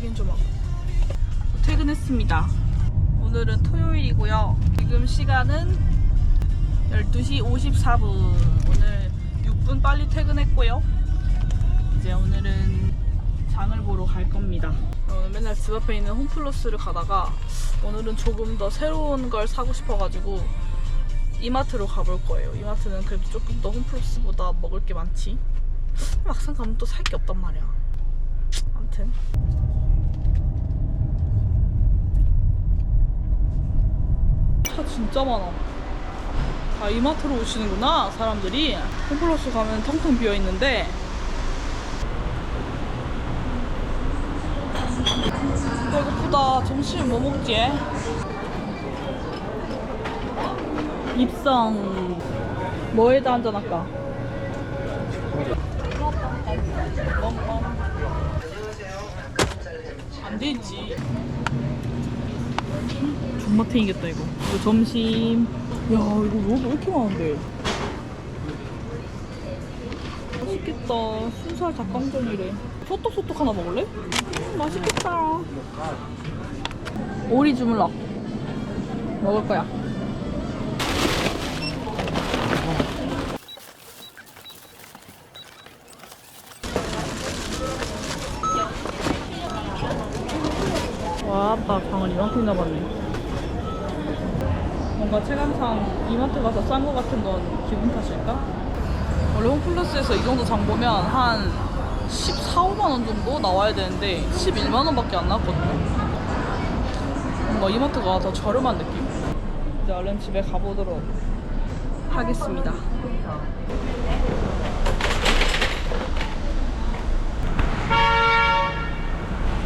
확인 좀 하고. 퇴근했습니다. 오늘은 토요일이고요. 지금 시간은 12시 54분. 오늘 6분 빨리 퇴근했고요. 이제 오늘은 장을 보러 갈 겁니다. 어, 맨날 집 앞에 있는 홈플러스를 가다가 오늘은 조금 더 새로운 걸 사고 싶어가지고 이마트로 가볼 거예요. 이마트는 그래도 조금 더 홈플러스보다 먹을 게 많지. 막상 가면 또 살 게 없단 말이야. 아무튼 차 진짜 많아 다 이마트로 오시는구나 사람들이 홈플러스 가면 텅텅 비어있는데 배고프다 점심 뭐 먹지? 입성 뭐에다 한잔 할까? 안 되지. 존나 탱이겠다 이거. 이거 점심. 야 이거 로브 왜 이렇게 많은데? 맛있겠다. 순살 닭강정이래. 소떡소떡 하나 먹을래? 음, 맛있겠다. 오리 주물럭. 먹을 거야. 이만큼 남았네. 뭔가 체감상 이마트 가서 싼 거 같은 건 기분 탓일까? 원래 홈플러스에서 이 정도 장 보면 한 14, 5만 원 정도 나와야 되는데 11만 원밖에 안 나왔거든요. 뭔가 이마트가 더 저렴한 느낌? 이제 얼른 집에 가보도록 하겠습니다.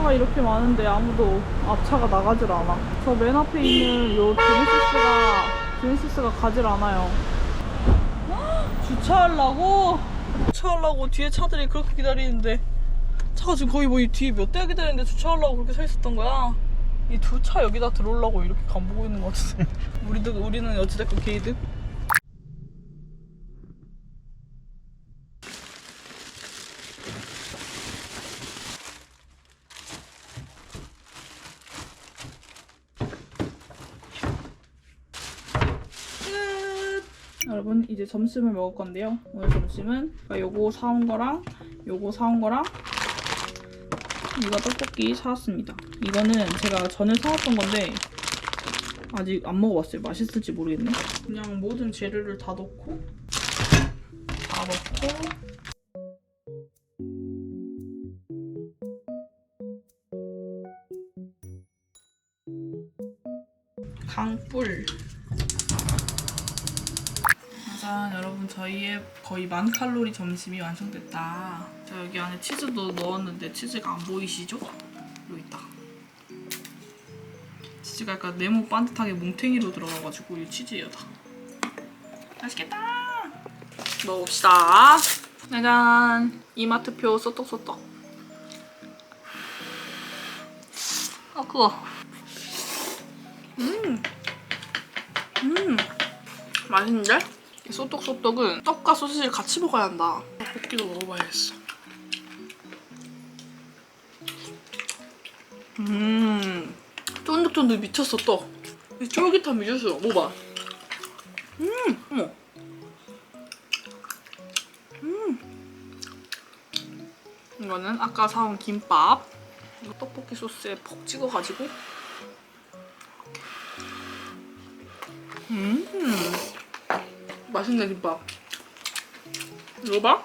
차가 이렇게 많은데 아무도 앞차가 나가질 않아. 저 맨 앞에 있는 요 제네시스가 제네시스가 가질 않아요. 헉, 주차하려고 주차하려고 뒤에 차들이 그렇게 기다리는데 차가 지금 거의 뭐이 뒤에 몇 대가 기다리는데 주차하려고 그렇게 서 있었던 거야. 이 두 차 여기다 들어오려고 이렇게 간보고 있는 것 같은데. 우리도 우리는 어찌됐건 게이드. 끝! 여러분 이제 점심을 먹을 건데요. 오늘 점심은 요거 사온 거랑 요거 사온 거랑 이거 떡볶이 사왔습니다. 이거는 제가 전에 사왔던 건데 아직 안 먹어봤어요. 맛있을지 모르겠네. 그냥 모든 재료를 다 넣고 다 넣고 강불 짜잔 여러분 저희의 거의 만 칼로리 점심이 완성됐다. 자 여기 안에 치즈도 넣었는데 치즈가 안 보이시죠? 여기 있다. 치즈가 약간 네모 반듯하게 뭉탱이로 들어가가지고 이 치즈예요 다. 맛있겠다! 먹읍시다. 짜잔! 이마트표 쏘떡쏘떡. 아 그거 음! 맛있는데? 이 소떡소떡은 떡과 소시지를 같이 먹어야 한다. 떡볶이도 먹어봐야겠어. 음, 쫀득쫀득 미쳤어 떡. 이 쫄깃함 미쳤어. 먹어봐. 음, 어머. 음. 이거는 아까 사온 김밥. 이거 떡볶이 소스에 퍽 찍어가지고. 맛있네 김밥. 이거 봐.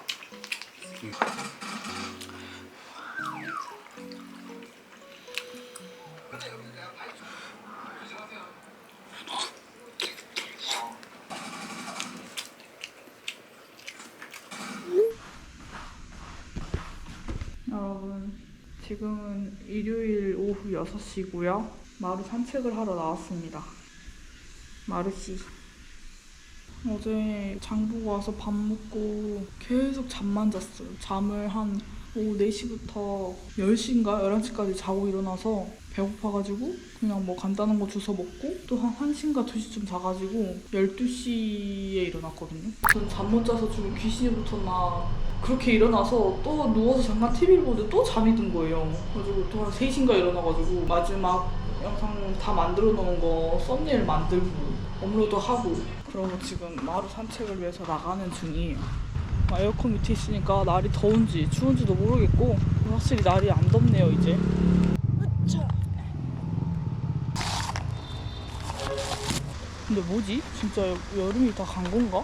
여러분 지금은 일요일 오후 6시고요. 마루 산책을 하러 나왔습니다. 마루 씨 어제 장 보고 와서 밥 먹고 계속 잠만 잤어요. 잠을 한 오후 4시부터 10시인가 11시까지 자고 일어나서 배고파가지고 그냥 뭐 간단한 거 주워 먹고 또 한 1시인가 2시쯤 자가지고 12시에 일어났거든요. 저는 잠 못 자서 지금 귀신이 붙었나 그렇게 일어나서 또 누워서 잠깐 TV를 보는데 또 잠이 든 거예요. 그래가지고 또 한 3시인가 일어나가지고 마지막 영상 다 만들어 놓은 거 썸네일 만들고 업로드하고 그러고 지금 마루 산책을 위해서 나가는 중이에요. 아, 에어컨 밑에 있으니까 날이 더운지 추운지도 모르겠고 확실히 날이 안 덥네요 이제. 으차. 근데 뭐지? 진짜 여- 여름이 다 간 건가?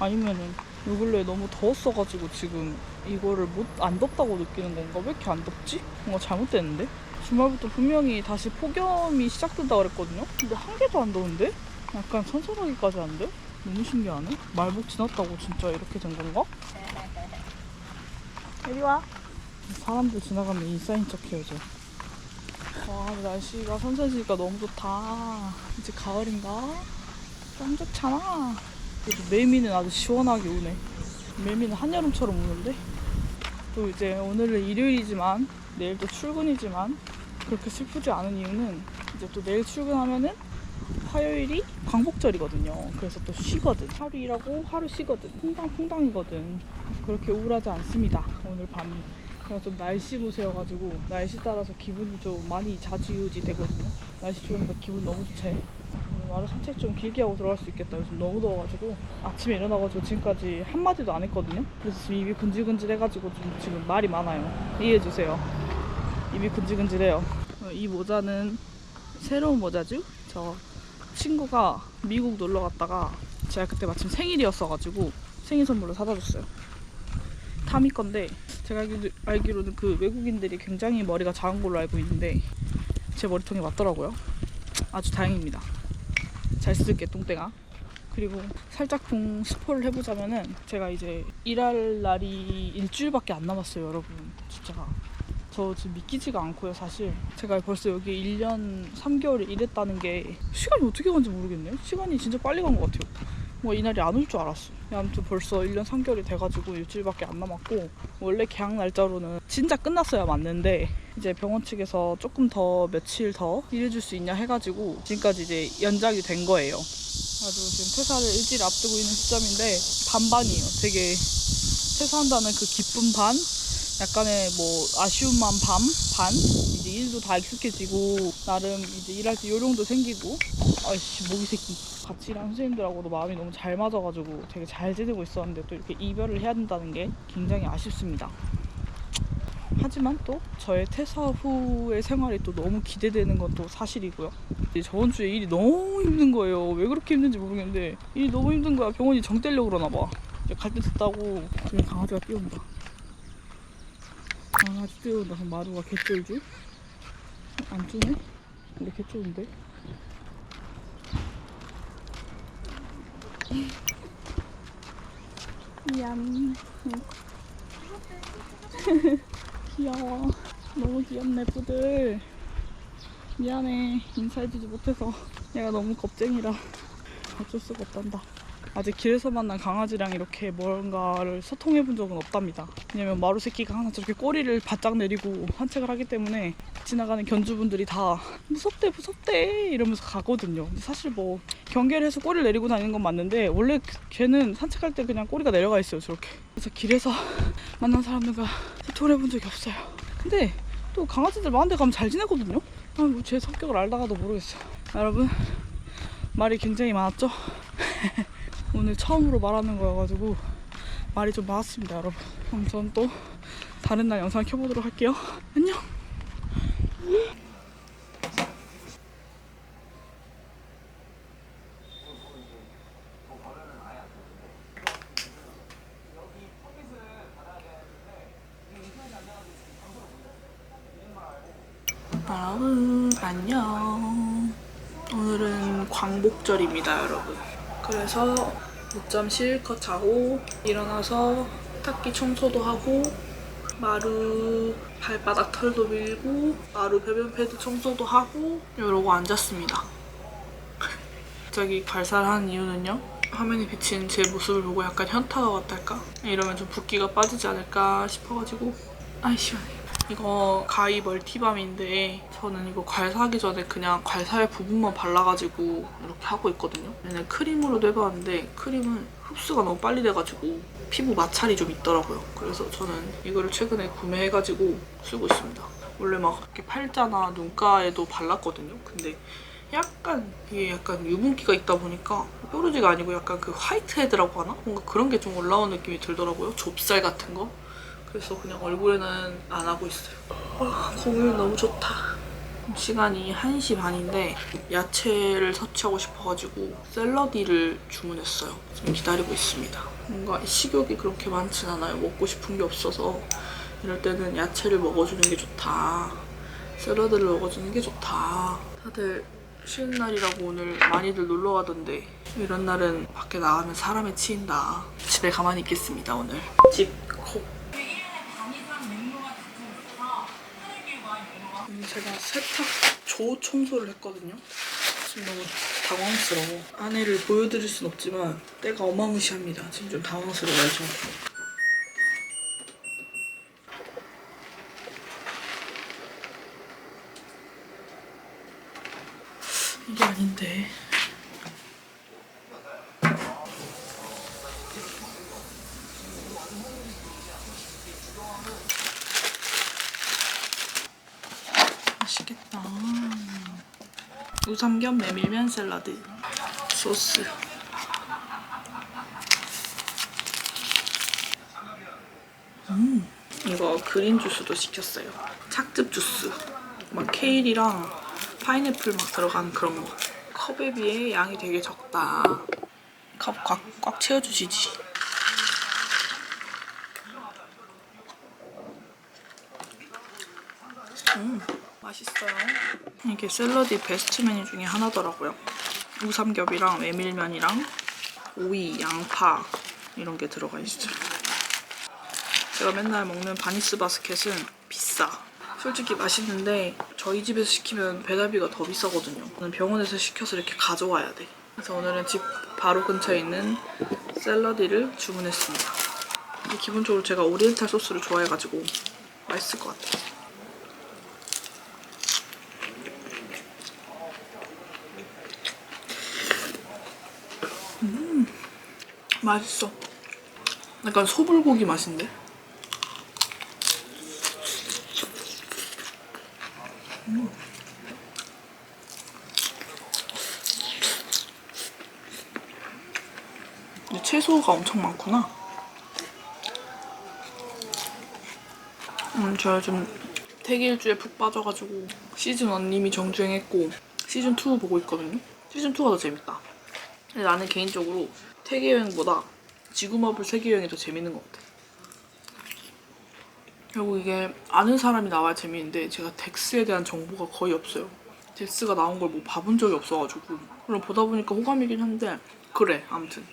아니면은 요 근래 너무 더웠어가지고 지금 이거를 못 안 덥다고 느끼는 건가? 왜 이렇게 안 덥지? 뭔가 잘못됐는데? 주말부터 분명히 다시 폭염이 시작된다 그랬거든요? 근데 한 개도 안 더운데? 약간 선선하기까지 안 돼? 너무 신기하네? 말복 지났다고 진짜 이렇게 된 건가? 이리 와. 사람들 지나가면 인싸인 척 해야죠. 와, 날씨가 선선해지니까 너무 좋다. 이제 가을인가? 짱 좋잖아. 그래도 매미는 아주 시원하게 우네. 매미는 한여름처럼 우는데? 또 이제 오늘은 일요일이지만 내일도 출근이지만 그렇게 슬프지 않은 이유는 이제 또 내일 출근하면은 화요일이 광복절이거든요. 그래서 또 쉬거든. 하루 일하고 하루 쉬거든. 퐁당퐁당이거든. 그렇게 우울하지 않습니다. 오늘 밤이. 그냥 좀 날씨 무세여가지고 날씨 따라서 기분이 좀 많이 좌지우지 되거든요. 날씨 좋으니까 기분 너무 좋지. 오늘 산책 좀 길게 하고 들어갈 수 있겠다. 요즘 너무 더워가지고 아침에 일어나가지고 지금까지 한 마디도 안 했거든요. 그래서 지금 입이 근질근질해가지고 좀 지금 말이 많아요. 이해해주세요. 입이 근질근질해요. 어, 이 모자는 새로운 모자죠? 저 친구가 미국 놀러 갔다가 제가 그때 마침 생일이었어가지고 생일 선물로 사다 줬어요. 타미 건데 제가 알기, 알기로는 그 외국인들이 굉장히 머리가 작은 걸로 알고 있는데 제 머리통에 맞더라고요. 아주 다행입니다. 잘 쓸게 똥땡아. 그리고 살짝쿵 스포를 해보자면은 제가 이제 일할 날이 일주일밖에 안 남았어요, 여러분. 진짜 저 지금 믿기지가 않고요, 사실. 제가 벌써 여기 1년 3개월을 일했다는 게 시간이 어떻게 간지 모르겠네요. 시간이 진짜 빨리 간 것 같아요. 뭐 이날이 안 올 줄 알았어. 아무튼 벌써 1년 3개월이 돼가지고 일주일밖에 안 남았고 원래 계약 날짜로는 진짜 끝났어야 맞는데 이제 병원 측에서 조금 더 며칠 더 일해줄 수 있냐 해가지고 지금까지 이제 연장이 된 거예요. 아주 지금 퇴사를 일주일 앞두고 있는 시점인데 반반이에요. 되게 퇴사한다는 그 기쁨 반, 약간의 뭐 아쉬움만 반, 반. 이제 일도 다 익숙해지고 나름 이제 일할 때 요령도 생기고. 아이씨 모기 새끼. 같이 일하는 선생님들하고도 마음이 너무 잘 맞아가지고 되게 잘 지내고 있었는데 또 이렇게 이별을 해야 된다는 게 굉장히 아쉽습니다. 하지만 또 저의 퇴사 후의 생활이 또 너무 기대되는 건 또 사실이고요. 이제 저번 주에 일이 너무 힘든 거예요. 왜 그렇게 힘든지 모르겠는데 일이 너무 힘든 거야. 병원이 정 떼려고 그러나 봐. 갈 때 됐다고 지금 강아지가 뛰어온다. 뛰어온다. 그럼 마루가 개쫄죠? 안 쪼네? 근데 개쫄인데? 미안. 귀여워. 너무 귀엽네, 뿌들. 미안해. 인사해주지 못해서. 얘가 너무 겁쟁이라 어쩔 수가 없단다. 아직 길에서 만난 강아지랑 이렇게 뭔가를 소통해 본 적은 없답니다. 왜냐면 마루 새끼가 항상 저렇게 꼬리를 바짝 내리고 산책을 하기 때문에 지나가는 견주분들이 다 무섭대 무섭대 이러면서 가거든요. 사실 뭐 경계를 해서 꼬리를 내리고 다니는 건 맞는데 원래 그- 걔는 산책할 때 그냥 꼬리가 내려가 있어요 저렇게. 그래서 길에서 만난 사람들과 소통을 해본 적이 없어요. 근데 또 강아지들 많은 데 가면 잘 지내거든요. 아, 뭐 제 성격을 알다가도 모르겠어요. 여러분 말이 굉장히 많았죠? 오늘 처음으로 말하는 거여가지고 말이 좀 많았습니다 여러분. 그럼 전또 다른 날 영상 켜보도록 할게요. 안녕! 여러분 안녕. 오늘은 광복절입니다 여러분. 그래서 늦잠 실컷 자고 일어나서 탁기 청소도 하고 마루 발바닥 털도 밀고 마루 배변 패드 청소도 하고 이러고 앉았습니다. 갑자기 발살한 이유는요? 화면에 비친 제 모습을 보고 약간 현타가 왔달까? 이러면 좀 붓기가 빠지지 않을까 싶어가지고. 아이 시원해 이거 가이 멀티밤인데 저는 이거 괄사하기 전에 그냥 괄사의 부분만 발라가지고 이렇게 하고 있거든요. 얘는 크림으로도 해봤는데 크림은 흡수가 너무 빨리 돼가지고 피부 마찰이 좀 있더라고요. 그래서 저는 이거를 최근에 구매해가지고 쓰고 있습니다. 원래 막 이렇게 팔자나 눈가에도 발랐거든요. 근데 약간 이게 약간 유분기가 있다 보니까 뾰루지가 아니고 약간 그 화이트 헤드라고 하나? 뭔가 그런 게 좀 올라온 느낌이 들더라고요. 좁쌀 같은 거. 그래서 그냥 얼굴에는 안 하고 있어요. 아, 공연 너무 좋다. 시간이 1시 반인데 야채를 섭취하고 싶어가지고 샐러디를 주문했어요. 지금 기다리고 있습니다. 뭔가 식욕이 그렇게 많진 않아요. 먹고 싶은 게 없어서 이럴 때는 야채를 먹어주는 게 좋다. 샐러드를 먹어주는 게 좋다. 다들 쉬는 날이라고 오늘 많이들 놀러 가던데 이런 날은 밖에 나가면 사람에 치인다. 집에 가만히 있겠습니다 오늘. 집 콕. 음, 제가 세탁 조 청소를 했거든요. 지금 너무 당황스러워. 아내를 보여드릴 순 없지만 때가 어마무시합니다. 지금 좀 당황스러워요. 저. 이게 아닌데. 우삼겹 메밀면 샐러드 소스. 음, 이거 그린 주스도 시켰어요. 착즙 주스. 막 케일이랑 파인애플 막 들어간 그런 거. 컵에 비해 양이 되게 적다. 컵 꽉 꽉 채워주시지. 음, 맛있어요. 이게 샐러디 베스트 메뉴 중에 하나더라고요. 우삼겹이랑 메밀면이랑 오이, 양파 이런 게 들어가 있어요. 제가 맨날 먹는 바니스 바스켓은 비싸. 솔직히 맛있는데 저희 집에서 시키면 배달비가 더 비싸거든요. 저는 병원에서 시켜서 이렇게 가져와야 돼. 그래서 오늘은 집 바로 근처에 있는 샐러디를 주문했습니다. 기본적으로 제가 오리엔탈 소스를 좋아해가지고 맛있을 것 같아요. 음, 맛있어. 약간 소불고기 맛인데? 근데 채소가 엄청 많구나. 음, 저 요즘 태길주에 푹 빠져가지고 시즌 1님이 정주행했고 시즌 2 보고 있거든요. 시즌 2가 더 재밌다. 근데 나는 개인적으로 세계여행보다 지구마블 세계여행이 더 재밌는 것 같아. 결국 이게 아는 사람이 나와야 재밌는데 제가 덱스에 대한 정보가 거의 없어요. 덱스가 나온 걸 뭐 봐본 적이 없어가지고. 물론 보다 보니까 호감이긴 한데 그래 아무튼.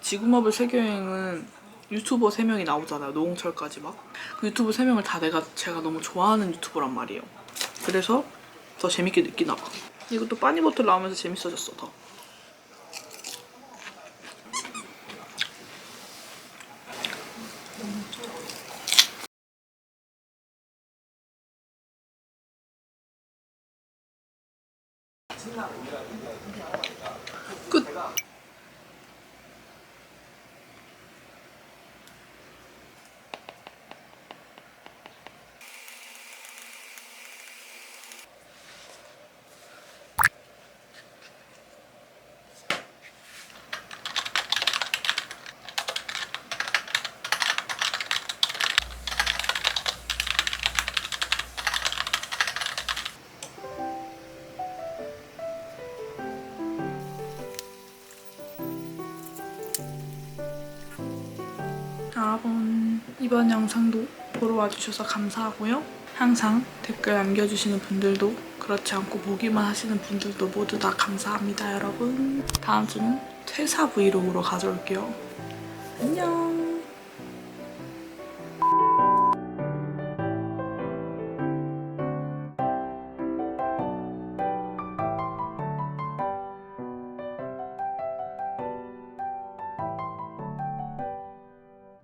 지구마블 세계여행은 유튜버 3명이 나오잖아요 노홍철까지 막그 유튜버 3명을 다 내가 제가 너무 좋아하는 유튜버란 말이에요. 그래서 더 재밌게 느끼나 봐. 이것도 빠니버틀 나오면서 재밌어졌어 더 이번 영상도 보러 와주셔서 감사하고요. 항상 댓글 남겨주시는 분들도 그렇지 않고 보기만 하시는 분들도 모두 다 감사합니다 여러분. 다음 주는 퇴사 브이로그로 가져올게요. 안녕